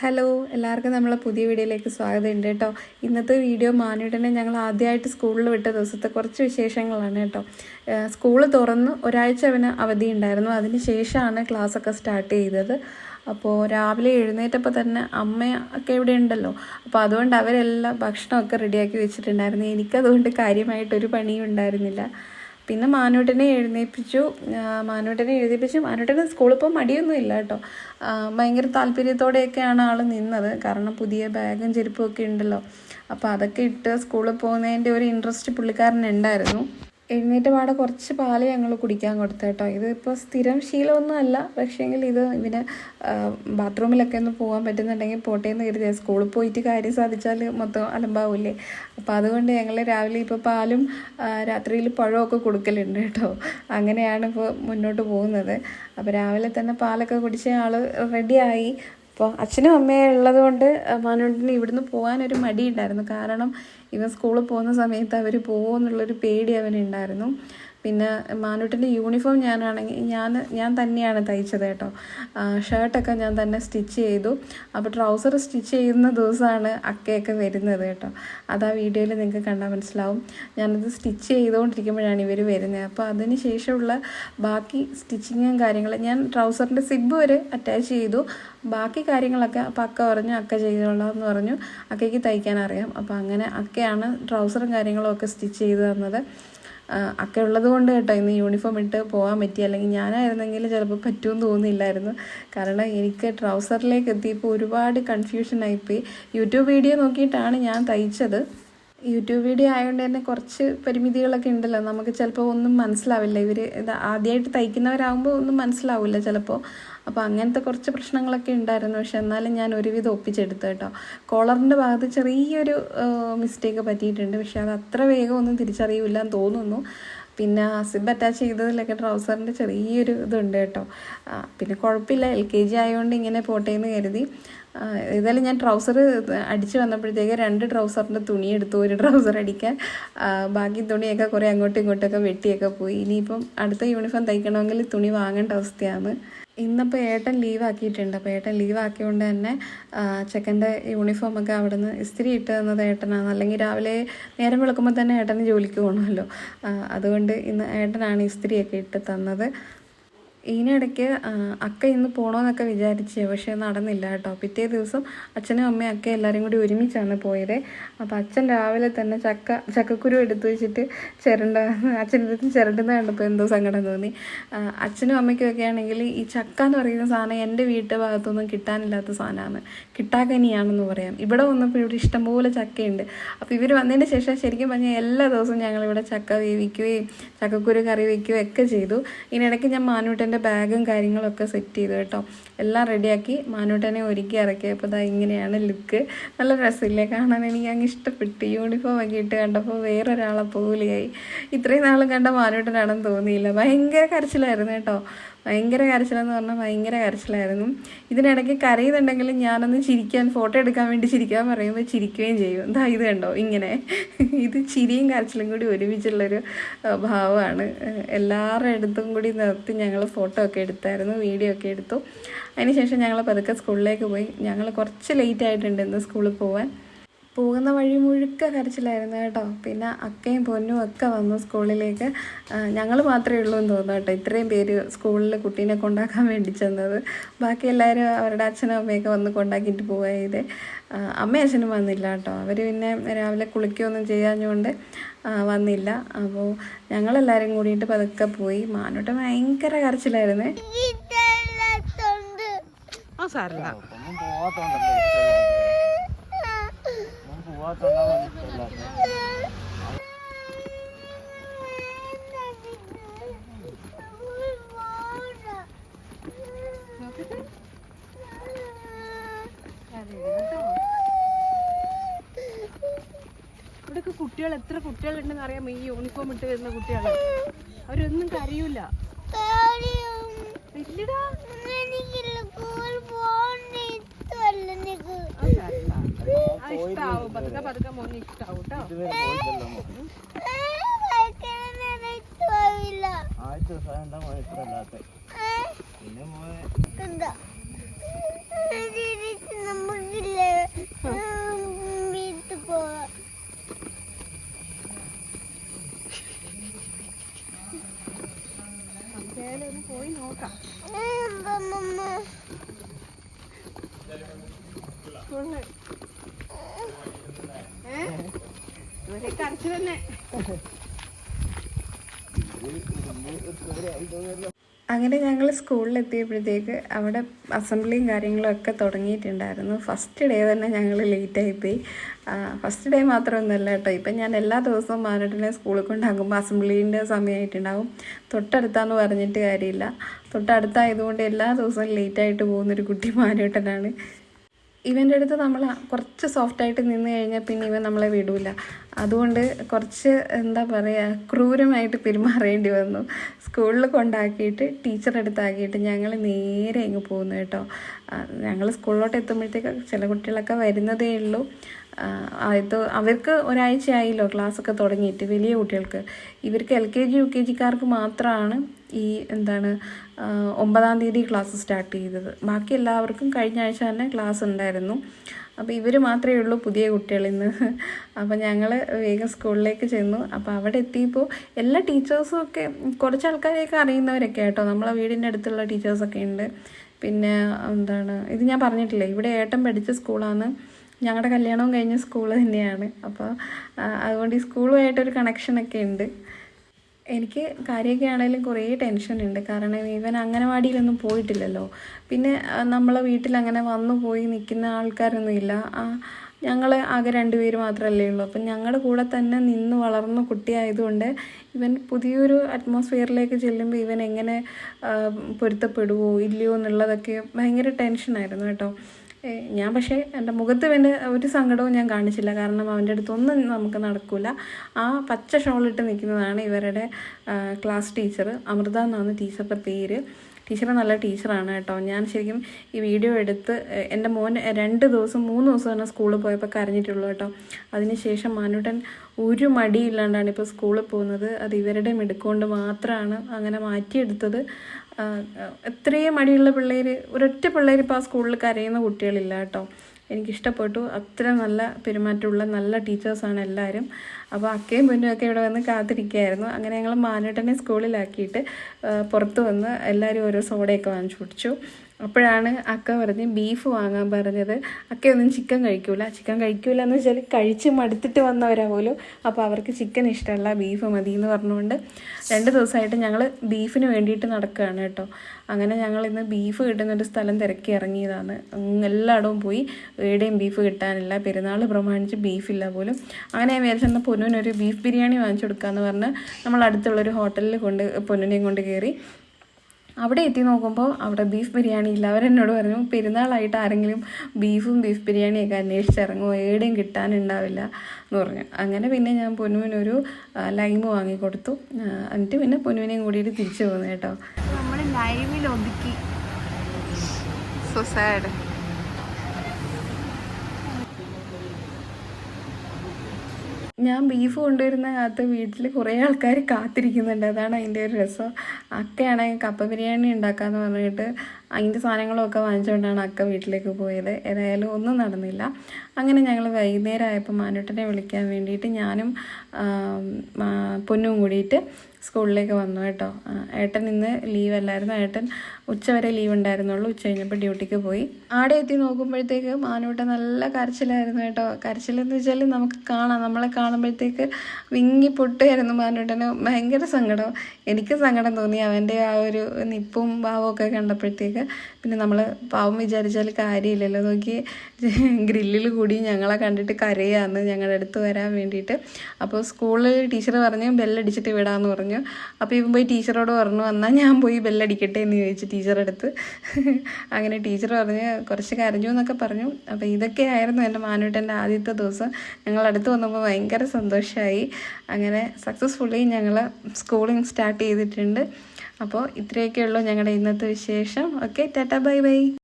Hello എല്ലാവർക്കും നമ്മളെ പുതിയ വീഡിയോയിലേക്ക് സ്വാഗതം ഉണ്ട് കേട്ടോ. ഇന്നത്തെ വീഡിയോ മാനുടനെ ഞങ്ങൾ ആദ്യമായിട്ട് സ്കൂളിൽ വിട്ട ദിവസത്തെ കുറച്ച് വിശേഷങ്ങളാണ് കേട്ടോ. സ്കൂൾ തുറന്ന് ഒരാഴ്ച അവന് അവധി ഉണ്ടായിരുന്നു. അതിന് ശേഷമാണ് ക്ലാസ്സൊക്കെ സ്റ്റാർട്ട് ചെയ്തത്. അപ്പോൾ രാവിലെ എഴുന്നേറ്റപ്പോൾ തന്നെ അമ്മയൊക്കെ ഇവിടെ ഉണ്ടല്ലോ. അപ്പോൾ അതുകൊണ്ട് അവരെല്ലാം ഭക്ഷണമൊക്കെ റെഡിയാക്കി വെച്ചിട്ടുണ്ടായിരുന്നു. എനിക്കതുകൊണ്ട് കാര്യമായിട്ടൊരു പണിയും ഉണ്ടായിരുന്നില്ല. പിന്നെ മാനൂട്ടനെ എഴുന്നേൽപ്പിച്ചു ആ, മാനൂട്ടനെ എഴുന്നേൽപ്പിച്ചു മാനൂട്ടന് സ്കൂളിൽ പോകാൻ മടിയൊന്നും ഇല്ല കേട്ടോ. ഭയങ്കര താല്പര്യത്തോടെയൊക്കെയാണ് ആൾ നിന്നത്. കാരണം പുതിയ ബാഗും ചെരുപ്പും ഒക്കെ ഉണ്ടല്ലോ. അപ്പോൾ അതൊക്കെ ഇട്ട് സ്കൂളിൽ പോകുന്നതിന്റെ ഒരു ഇൻട്രസ്റ്റ് പുള്ളിക്കാരനുണ്ടായിരുന്നു. എഴുന്നേറ്റ പാടെ കുറച്ച് പാൽ ഞങ്ങൾ കുടിക്കാൻ കൊടുത്തു കേട്ടോ. ഇത് ഇപ്പോൾ സ്ഥിരം ശീലമൊന്നും അല്ല പക്ഷേങ്കിൽ ഇത് ഇവന് ബാത്റൂമിലൊക്കെ ഒന്ന് പോകാൻ പറ്റുന്നുണ്ടെങ്കിൽ പോട്ടേന്ന് കരുതിയ സ്കൂളിൽ പോയിട്ട് കാര്യം സാധിച്ചാൽ മൊത്തം അലമ്പാവില്ലേ? അപ്പോൾ അതുകൊണ്ട് ഞങ്ങൾ രാവിലെ ഇപ്പോൾ പാലും രാത്രിയിൽ പഴമൊക്കെ കൊടുക്കലുണ്ട് കേട്ടോ. അങ്ങനെയാണ് ഇപ്പോൾ മുന്നോട്ട് പോകുന്നത്. അപ്പോൾ രാവിലെ തന്നെ പാലൊക്കെ കുടിച്ച ആൾ റെഡിയായി അപ്പോൾ അച്ഛനും അമ്മയും ഉള്ളത് കൊണ്ട് മാനോട്ടിന് ഇവിടുന്ന് പോകാനൊരു മടിയുണ്ടായിരുന്നു. കാരണം ഇവൻ സ്കൂളിൽ പോകുന്ന സമയത്ത് അവർ പോകുമെന്നുള്ളൊരു പേടി അവനുണ്ടായിരുന്നു. പിന്നെ മാനൂട്ടിന്റെ യൂണിഫോം ഞാനാണെങ്കിൽ ഞാൻ ഞാൻ തന്നെയാണ് തയ്ച്ചത് കേട്ടോ. ഷർട്ടൊക്കെ ഞാൻ തന്നെ സ്റ്റിച്ച് ചെയ്തു. അപ്പോൾ ട്രൗസർ സ്റ്റിച്ച് ചെയ്യുന്ന ദിവസമാണ് അക്കയൊക്കെ വരുന്നത് കേട്ടോ. അത് ആ വീഡിയോയിൽ നിങ്ങൾക്ക് കണ്ടാൽ മനസ്സിലാവും. ഞാനത് സ്റ്റിച്ച് ചെയ്തുകൊണ്ടിരിക്കുമ്പോഴാണ് ഇവർ വരുന്നത്. അപ്പോൾ അതിന് ശേഷമുള്ള ബാക്കി സ്റ്റിച്ചിങ്ങും കാര്യങ്ങളും ഞാൻ ട്രൗസറിന്റെ സിബ് വരെ അറ്റാച്ച് ചെയ്തു. ബാക്കി കാര്യങ്ങളൊക്കെ അപ്പോൾ അക്ക പറഞ്ഞു അക്ക ചെയ്തോളാം എന്ന് പറഞ്ഞു. അക്കയ്ക്ക് തയ്ക്കാൻ അറിയാം. അപ്പോൾ അങ്ങനെ അക്കയാണ് ട്രൗസറും കാര്യങ്ങളും ഒക്കെ സ്റ്റിച്ച് ചെയ്ത് തന്നത്. ആ, അക്ക ഉള്ളത് കൊണ്ട് കേട്ടോ ഇന്ന് യൂണിഫോം ഇട്ട് പോകാൻ പറ്റി. അല്ലെങ്കിൽ ഞാനായിരുന്നെങ്കിൽ ചിലപ്പോൾ പറ്റുമെന്ന് തോന്നിയില്ലായിരുന്നു കാരണം എനിക്ക് ട്രൗസറിലേക്ക് എത്തിയപ്പോൾ ഒരുപാട് കൺഫ്യൂഷൻ ആയിപ്പോയി. യൂട്യൂബ് വീഡിയോ നോക്കിയിട്ടാണ് ഞാൻ തയ്ച്ചത്. യൂട്യൂബ് വീഡിയോ ആയതുകൊണ്ട് തന്നെ കുറച്ച് പരിമിതികളൊക്കെ ഉണ്ടല്ലോ നമുക്ക് ചിലപ്പോൾ ഒന്നും മനസ്സിലാവില്ല. ഇവർ ഇത് ആദ്യമായിട്ട് തയ്ക്കുന്നവരാകുമ്പോൾ ഒന്നും മനസ്സിലാവില്ല ചിലപ്പോൾ അപ്പോൾ അങ്ങനത്തെ കുറച്ച് പ്രശ്നങ്ങളൊക്കെ ഉണ്ടായിരുന്നു പക്ഷെ എന്നാലും ഞാൻ ഒരുവിധം ഒപ്പിച്ചെടുത്തു കേട്ടോ. കോളറിന്റെ ഭാഗത്ത് ചെറിയൊരു മിസ്റ്റേക്ക് പറ്റിയിട്ടുണ്ട്. പക്ഷെ അത് അത്ര വേഗം ഒന്നും തിരിച്ചറിയില്ല എന്ന് തോന്നുന്നു. പിന്നെ ഹസിബ് അറ്റാച്ച് ചെയ്തതിലൊക്കെ ട്രൗസറിന്റെ ചെറിയൊരു ഇതുണ്ട് കേട്ടോ. പിന്നെ കുഴപ്പമില്ല എൽ കെ ജി ആയതുകൊണ്ട് ഇങ്ങനെ പോട്ടെ എന്ന് കരുതി. ഏതായാലും ഞാൻ ട്രൗസർ അടിച്ച് വന്നപ്പോഴത്തേക്ക് രണ്ട് ട്രൗസറിന്റെ തുണി എടുത്തു ഒരു ട്രൗസർ അടിക്കാൻ. ബാക്കി തുണിയൊക്കെ കുറേ അങ്ങോട്ടും ഇങ്ങോട്ടൊക്കെ വെട്ടിയൊക്കെ പോയി. ഇനിയിപ്പം അടുത്ത യൂണിഫോം തയ്ക്കണമെങ്കിൽ തുണി വാങ്ങേണ്ട അവസ്ഥയാണ്. ഇന്നിപ്പോൾ ഏട്ടൻ ലീവ് ആക്കിയിട്ടുണ്ട്. അപ്പോൾ ഏട്ടൻ ലീവ് ആക്കിയതുകൊണ്ട് തന്നെ ചെക്കന്റെ യൂണിഫോമൊക്കെ അവിടെ നിന്ന് ഇസ്തിരി ഇട്ട് തന്നത് ഏട്ടനാണ്. അല്ലെങ്കിൽ രാവിലെ നേരം വിളക്കുമ്പോൾ തന്നെ ഏട്ടന് ജോലിക്ക് പോകണമല്ലോ. അതുകൊണ്ട് ഇന്ന് ഏട്ടനാണ് ഇസ്തിരിയൊക്കെ ഇട്ട് തന്നത്. ഇതിനിടയ്ക്ക് അക്ക ഇന്ന് പോണോന്നൊക്കെ വിചാരിച്ച് പക്ഷേ നടന്നില്ല കേട്ടോ. പിറ്റേ ദിവസം അച്ഛനും അമ്മയും അക്ക എല്ലാവരും കൂടി ഒരുമിച്ചാണ് പോയത്. അപ്പോൾ അച്ഛൻ രാവിലെ തന്നെ ചക്ക ചക്കക്കുരു എടുത്തു വെച്ചിട്ട് ചിരണ്ട അച്ഛനടുത്ത് ചിരണ്ടുന്ന കണ്ടപ്പോൾ എന്തോ സങ്കടം തോന്നി. അച്ഛനും അമ്മയ്ക്കും ഒക്കെ ആണെങ്കിൽ ഈ ചക്ക എന്ന് പറയുന്ന സാധനം എന്റെ വീട്ടു ഭാഗത്തൊന്നും കിട്ടാനില്ലാത്ത സാധനമാണ്. കിട്ടാക്കനിയാണെന്ന് പറയാം. ഇവിടെ വന്നപ്പോൾ ഇവിടെ ഇഷ്ടംപോലെ ചക്കയുണ്ട്. അപ്പോൾ ഇവർ വന്നതിന് ശേഷം ശരിക്കും പറഞ്ഞാൽ എല്ലാ ദിവസവും ഞങ്ങളിവിടെ ചക്ക വേവിക്കുകയും ചക്കക്കുരു കറി വയ്ക്കുകയും ഒക്കെ ചെയ്തു. ഇതിനിടയ്ക്ക് ഞാൻ മാനൂട്ടന്റെ ബാഗും കാര്യങ്ങളൊക്കെ സെറ്റ് ചെയ്തു കേട്ടോ. എല്ലാം റെഡിയാക്കി മാനൂട്ടനെ ഒരുക്കി ഇറക്കിയപ്പോൾ ഇതാ ഇങ്ങനെയാണ് ലുക്ക്. നല്ല രസമില്ലേ കാണാൻ. എനിക്ക് അങ്ങ് ഇഷ്ടപ്പെട്ടു. യൂണിഫോം ഒക്കെ ഇട്ട് കണ്ടപ്പോൾ വേറൊരാളെ പോലെയായി. ഇത്രയും നാളും കണ്ട മാനൂട്ടനാണെന്ന് തോന്നിയില്ല. ഭയങ്കര കരച്ചിലായിരുന്നു കേട്ടോ. ഭയങ്കര കരച്ചിലെന്ന് പറഞ്ഞാൽ ഭയങ്കര കരച്ചിലായിരുന്നു. ഇതിനിടയ്ക്ക് കരയുന്നുണ്ടെങ്കിൽ ഞാനൊന്ന് ചിരിക്കാൻ ഫോട്ടോ എടുക്കാൻ വേണ്ടി ചിരിക്കാൻ പറയുമ്പോൾ ചിരിക്കുകയും ചെയ്യും. എന്താ ഇത് കണ്ടോ? ഇങ്ങനെ. ഇത് ചിരിയും കരച്ചിലും കൂടി ഒരുമിച്ചുള്ളൊരു ഭാവമാണ്. എല്ലാവരുടെ അടുത്തും കൂടി നിർത്തി ഞങ്ങൾ ഫോട്ടോ ഒക്കെ എടുത്തായിരുന്നു വീഡിയോ ഒക്കെ എടുത്തു. അതിനുശേഷം ഞങ്ങൾ പതുക്കെ സ്കൂളിലേക്ക് പോയി. ഞങ്ങൾ കുറച്ച് ലേറ്റ് ആയിട്ടുണ്ട് ഇന്ന് സ്കൂളിൽ പോകാൻ പോകുന്ന വഴി മുഴുക്ക കരച്ചിലായിരുന്നു കേട്ടോ. പിന്നെ അക്കയും പൊന്നും ഒക്കെ വന്നു സ്കൂളിലേക്ക്. ഞങ്ങൾ മാത്രമേ ഉള്ളൂ എന്ന് തോന്നുന്നു കേട്ടോ. ഇത്രയും പേര് സ്കൂളിൽ കുട്ടീനെ കൊണ്ടാക്കാൻ വേണ്ടി ചെന്നത്. ബാക്കി എല്ലാവരും അവരുടെ അച്ഛനും അമ്മയൊക്കെ വന്ന് കൊണ്ടാക്കിയിട്ട് പോയത് അമ്മയും അച്ഛനും വന്നില്ല കേട്ടോ. അവർ പിന്നെ രാവിലെ കുളിക്കുകയൊന്നും ചെയ്യാഞ്ഞുകൊണ്ട് വന്നില്ല. അപ്പോൾ ഞങ്ങളെല്ലാവരും കൂടിയിട്ട് പതുക്കെ പോയി. മാനോട്ട് ഭയങ്കര കരച്ചിലായിരുന്നേ. ആ സാരല്ല. ഇവിടെയൊക്കെ കുട്ടികൾ എത്ര കുട്ടികളുണ്ടെന്ന് അറിയാമോ ഈ യൂണിഫോം ഇട്ട് വരുന്ന കുട്ടികൾ അവരൊന്നും കരയൂല. ഇല്ലടാ. ഇഷ്ടാവും. പതുക്കെ പതുക്കെ മോന് ഇഷ്ടാവും കേട്ടോ നമുക്കില്ലേ വീട്ടിൽ പോവാം ഒന്ന് പോയി നോക്കാം. അങ്ങനെ ഞങ്ങൾ സ്കൂളിലെത്തിയപ്പോഴത്തേക്ക് അവിടെ അസംബ്ലിയും കാര്യങ്ങളും ഒക്കെ തുടങ്ങിയിട്ടുണ്ടായിരുന്നു. ഫസ്റ്റ് ഡേ തന്നെ ഞങ്ങൾ ലേറ്റായിപ്പോയി ഫസ്റ്റ് ഡേ മാത്രമൊന്നുമല്ല കേട്ടോ. ഇപ്പം ഞാൻ എല്ലാ ദിവസവും മാനട്ടിനെ സ്കൂളിൽ കൊണ്ടാകുമ്പോൾ അസംബ്ലീന്റെ സമയമായിട്ടുണ്ടാകും തൊട്ടടുത്താന്ന് പറഞ്ഞിട്ട് കാര്യമില്ല. തൊട്ടടുത്തായതുകൊണ്ട് എല്ലാ ദിവസവും ലേറ്റായിട്ട് പോകുന്നൊരു കുട്ടി മാനേട്ടനാണ് ഇവന്റെ അടുത്ത് നമ്മൾ കുറച്ച് സോഫ്റ്റായിട്ട് നിന്ന് കഴിഞ്ഞാൽ പിന്നെ ഇവൻ നമ്മളെ വിടൂല. അതുകൊണ്ട് കുറച്ച് എന്താ പറയുക ക്രൂരമായിട്ട് പെരുമാറേണ്ടി വന്നു. സ്കൂളിൽ കൊണ്ടാക്കിയിട്ട് ടീച്ചറുടെ അടുത്താക്കിയിട്ട് ഞങ്ങൾ നേരെ അങ്ങ് പോകുന്നു കേട്ടോ. ഞങ്ങൾ സ്കൂളിലോട്ട് എത്തുമ്പോഴത്തേക്ക് ചില കുട്ടികളൊക്കെ വരുന്നതേ ഉള്ളൂ. അത് അവർക്ക് ഒരാഴ്ചയായില്ലോ ക്ലാസ്സൊക്കെ തുടങ്ങിയിട്ട് വലിയ കുട്ടികൾക്ക്. ഇവർക്ക് L K G U K ജിക്കാർക്ക് മാത്രമാണ് ഈ എന്താണ് ഒമ്പതാം തീയതി ക്ലാസ് സ്റ്റാർട്ട് ചെയ്തത്. ബാക്കി എല്ലാവർക്കും കഴിഞ്ഞ ആഴ്ച തന്നെ ക്ലാസ് ഉണ്ടായിരുന്നു. അപ്പോൾ ഇവർ മാത്രമേ ഉള്ളൂ പുതിയ കുട്ടികൾ ഇന്ന്. അപ്പോൾ ഞങ്ങൾ വേഗം സ്കൂളിലേക്ക് ചെന്നു. അപ്പോൾ അവിടെ എത്തിയപ്പോൾ എല്ലാ ടീച്ചേഴ്സും ഒക്കെ കുറച്ച് ആൾക്കാരെയൊക്കെ അറിയുന്നവരൊക്കെ കേട്ടോ നമ്മളെ വീടിന്റെ അടുത്തുള്ള ടീച്ചേഴ്സൊക്കെ ഉണ്ട്. പിന്നെ എന്താണ് ഇത് ഞാൻ പറഞ്ഞിട്ടില്ലേ ഇവിടെ ഏട്ടൻ പഠിച്ച സ്കൂളാണ്. ഞങ്ങളുടെ കല്യാണവും കഴിഞ്ഞ സ്കൂൾ തന്നെയാണ്. അപ്പോൾ അതുകൊണ്ട് ഈ സ്കൂളുമായിട്ടൊരു കണക്ഷനൊക്കെ ഉണ്ട്. എനിക്ക് കാര്യമൊക്കെ ആണെങ്കിലും കുറേ ടെൻഷൻ ഉണ്ട്. കാരണം ഇവൻ അംഗനവാടിയിലൊന്നും പോയിട്ടില്ലല്ലോ. പിന്നെ നമ്മളെ വീട്ടിൽ അങ്ങനെ വന്നു പോയി നിൽക്കുന്ന ആൾക്കാരൊന്നും ഇല്ല. ഞങ്ങൾ ആകെ രണ്ടുപേര് മാത്രമല്ലേ ഉള്ളൂ. അപ്പം ഞങ്ങളുടെ കൂടെ തന്നെ നിന്ന് വളർന്ന കുട്ടിയായതുകൊണ്ട് ഇവൻ പുതിയൊരു അറ്റ്മോസ്ഫിയറിലേക്ക് ചെല്ലുമ്പോൾ ഇവൻ എങ്ങനെ പൊരുത്തപ്പെടുവോ ഇല്ലയോ എന്നുള്ളതൊക്കെ ഭയങ്കര ടെൻഷനായിരുന്നു കേട്ടോ. ഞാൻ പക്ഷേ എന്റെ മുഖത്ത് വേണ്ട ഒരു സങ്കടവും ഞാൻ കാണിച്ചില്ല. കാരണം അവന്റെ അടുത്തൊന്നും നമുക്ക് നടക്കില്ല ആ പച്ച ഷോളിട്ട് നിൽക്കുന്നതാണ് ഇവരുടെ ക്ലാസ് ടീച്ചർ അമൃത എന്നാണ് ടീച്ചറുടെ പേര്. ടീച്ചർ നല്ല ടീച്ചറാണ് കേട്ടോ. ഞാൻ ശരിക്കും ഈ വീഡിയോ എടുത്ത് എന്റെ മോൻ രണ്ട് ദിവസം മൂന്ന് ദിവസം തന്നെ സ്കൂളിൽ പോയപ്പോൾ കരഞ്ഞിട്ടുള്ളൂ കേട്ടോ. അതിനുശേഷം മാനുട്ടൻ ഒരു മടിയില്ലാണ്ടാണ് ഇപ്പോൾ സ്കൂളിൽ പോകുന്നത്. അത് ഇവരുടെ മിടുക്കൊണ്ട് മാത്രമാണ് അങ്ങനെ മാറ്റിയെടുത്തത്. എത്രയും മടിയുള്ള പിള്ളേർ ഒരൊറ്റ പിള്ളേർ ഇപ്പോൾ ആ സ്കൂളിൽ കരയുന്ന കുട്ടികളില്ല കേട്ടോ. എനിക്കിഷ്ടപ്പെട്ടു. അത്ര നല്ല പെരുമാറ്റമുള്ള നല്ല ടീച്ചേഴ്സാണ് എല്ലാവരും. അപ്പോൾ അക്കയും പൊന്നും ഒക്കെ ഇവിടെ വന്ന് കാത്തിരിക്കുകയായിരുന്നു അങ്ങനെ ഞങ്ങൾ മാനേട്ടനെ സ്കൂളിലാക്കിയിട്ട് പുറത്ത് വന്ന് എല്ലാവരും ഓരോ സോഡയൊക്കെ വാങ്ങിച്ചു കുടിച്ചു. അപ്പോഴാണ് അക്ക പറഞ്ഞ് ബീഫ് വാങ്ങാൻ പറഞ്ഞത്. അക്കയൊന്നും ചിക്കൻ കഴിക്കൂല. ചിക്കൻ കഴിക്കൂല എന്ന് വെച്ചാൽ കഴിച്ച് മടുത്തിട്ട് വന്നവരാ പോലും. അപ്പോൾ അവർക്ക് ചിക്കൻ ഇഷ്ടമല്ല ബീഫ് മതി എന്ന് പറഞ്ഞുകൊണ്ട് രണ്ട് ദിവസമായിട്ട് ഞങ്ങൾ ബീഫിന് വേണ്ടിയിട്ട് നടക്കുകയാണ് കേട്ടോ. അങ്ങനെ ഞങ്ങൾ ഇന്ന് ബീഫ് കിട്ടുന്നൊരു സ്ഥലം തിരക്കി ഇറങ്ങിയതാണ്. എല്ലായിടവും പോയി എവിടെയും ബീഫ് കിട്ടാനില്ല. പെരുന്നാൾ പ്രമാണിച്ച് ബീഫില്ല പോലും. അങ്ങനെ ഞാൻ വിചാരിച്ചെന്നാൽ പൊന്നുവിനൊരു ബീഫ് ബിരിയാണി വാങ്ങിച്ചു കൊടുക്കാമെന്ന് പറഞ്ഞ് നമ്മൾ അടുത്തുള്ളൊരു ഹോട്ടലിൽ കൊണ്ട് പൊന്നുനെയും കൊണ്ട് കയറി അവിടെ എത്തി നോക്കുമ്പോൾ അവിടെ ബീഫ് ബിരിയാണി ഇല്ല. അവരെന്നോട് പറഞ്ഞു പെരുന്നാളായിട്ട് ആരെങ്കിലും ബീഫും ബീഫ് ബിരിയാണിയൊക്കെ അന്വേഷിച്ചിറങ്ങുമോ എവിടെയും കിട്ടാനുണ്ടാവില്ല എന്ന് പറഞ്ഞു. അങ്ങനെ പിന്നെ ഞാൻ പൊന്നുവിനൊരു ലൈമ് വാങ്ങിക്കൊടുത്തു. എന്നിട്ട് പിന്നെ പൊന്നുവിനെയും കൂടിയിട്ട് തിരിച്ചു പോകുന്നു കേട്ടോ. നമ്മൾ ലൈമിൽ ഒതുക്കി. സോ ഞാൻ ബീഫ് കൊണ്ടുവരുന്ന കാലത്ത് വീട്ടിൽ കുറേ ആൾക്കാർ കാത്തിരിക്കുന്നുണ്ട്. അതാണ് അതിന്റെ ഒരു രസം. അക്കയാണെങ്കിൽ കപ്പ ബിരിയാണി ഉണ്ടാക്കാമെന്ന് പറഞ്ഞിട്ട് അതിന്റെ സാധനങ്ങളൊക്കെ വാങ്ങിച്ചുകൊണ്ടാണ് അക്ക വീട്ടിലേക്ക് പോയത്. ഏതായാലും ഒന്നും നടന്നില്ല. അങ്ങനെ ഞങ്ങൾ വൈകുന്നേരം ആയപ്പോൾ മാനുട്ടനെ വിളിക്കാൻ വേണ്ടിയിട്ട് ഞാനും പൊന്നും കൂടിയിട്ട് സ്കൂളിലേക്ക് വന്നു കേട്ടോ. ഏട്ടൻ ഇന്ന് ലീവ് അല്ലായിരുന്നു. ഏട്ടൻ ഉച്ച വരെ ലീവ് ഉണ്ടായിരുന്നുള്ളൂ. ഉച്ച കഴിഞ്ഞപ്പോൾ ഡ്യൂട്ടിക്ക് പോയി. ആടെ എത്തി നോക്കുമ്പോഴത്തേക്ക് മാനൂട്ട നല്ല കരച്ചിലായിരുന്നു കേട്ടോ. കരച്ചിലെന്ന് വെച്ചാൽ നമുക്ക് കാണാം. നമ്മളെ കാണുമ്പോഴത്തേക്ക് വിങ്ങി പൊട്ടുമായിരുന്നു മാനൂട്ടന്. ഭയങ്കര സങ്കടം. എനിക്ക് സങ്കടം തോന്നി. അവന്റെ ആ ഒരു നിപ്പും ഭാവവും ഒക്കെ കണ്ടപ്പോഴത്തേക്ക് പിന്നെ നമ്മൾ പാവം വിചാരിച്ചാൽ കാര്യമില്ലല്ലോ. നോക്കി ഗ്രില്ലിൽ കൂടി ഞങ്ങളെ കണ്ടിട്ട് കരയാന്ന് ഞങ്ങളുടെ അടുത്ത് വരാൻ വേണ്ടിയിട്ട്. അപ്പോൾ സ്കൂളിൽ ടീച്ചർ പറഞ്ഞു ബെല്ലടിച്ചിട്ട് വിടാമെന്ന് പറഞ്ഞു. അപ്പോൾ ഇവൻ പോയി ടീച്ചറോട് പറഞ്ഞു എന്നാൽ ഞാൻ പോയി ബെല്ലടിക്കട്ടെ എന്ന് ചോദിച്ചു ടീച്ചറുടെ അടുത്ത് അങ്ങനെ ടീച്ചർ പറഞ്ഞ് കുറച്ച് കരഞ്ഞു എന്നൊക്കെ പറഞ്ഞു. അപ്പോൾ ഇതൊക്കെ ഇതൊക്കെയായിരുന്നു എന്റെ മാനുട്ടന്റെ ആദ്യത്തെ ദിവസം. ഞങ്ങൾ അടുത്ത് വന്നപ്പോൾ ഭയങ്കര സന്തോഷമായി അങ്ങനെ സക്സസ്ഫുള്ളി ഞങ്ങൾ സ്കൂളിങ് സ്റ്റാർട്ട് ചെയ്തിട്ടുണ്ട്. അപ്പോൾ ഇത്രയൊക്കെ ഉള്ളൂ ഞങ്ങളുടെ ഇന്നത്തെ വിശേഷം. Okay tata bye bye.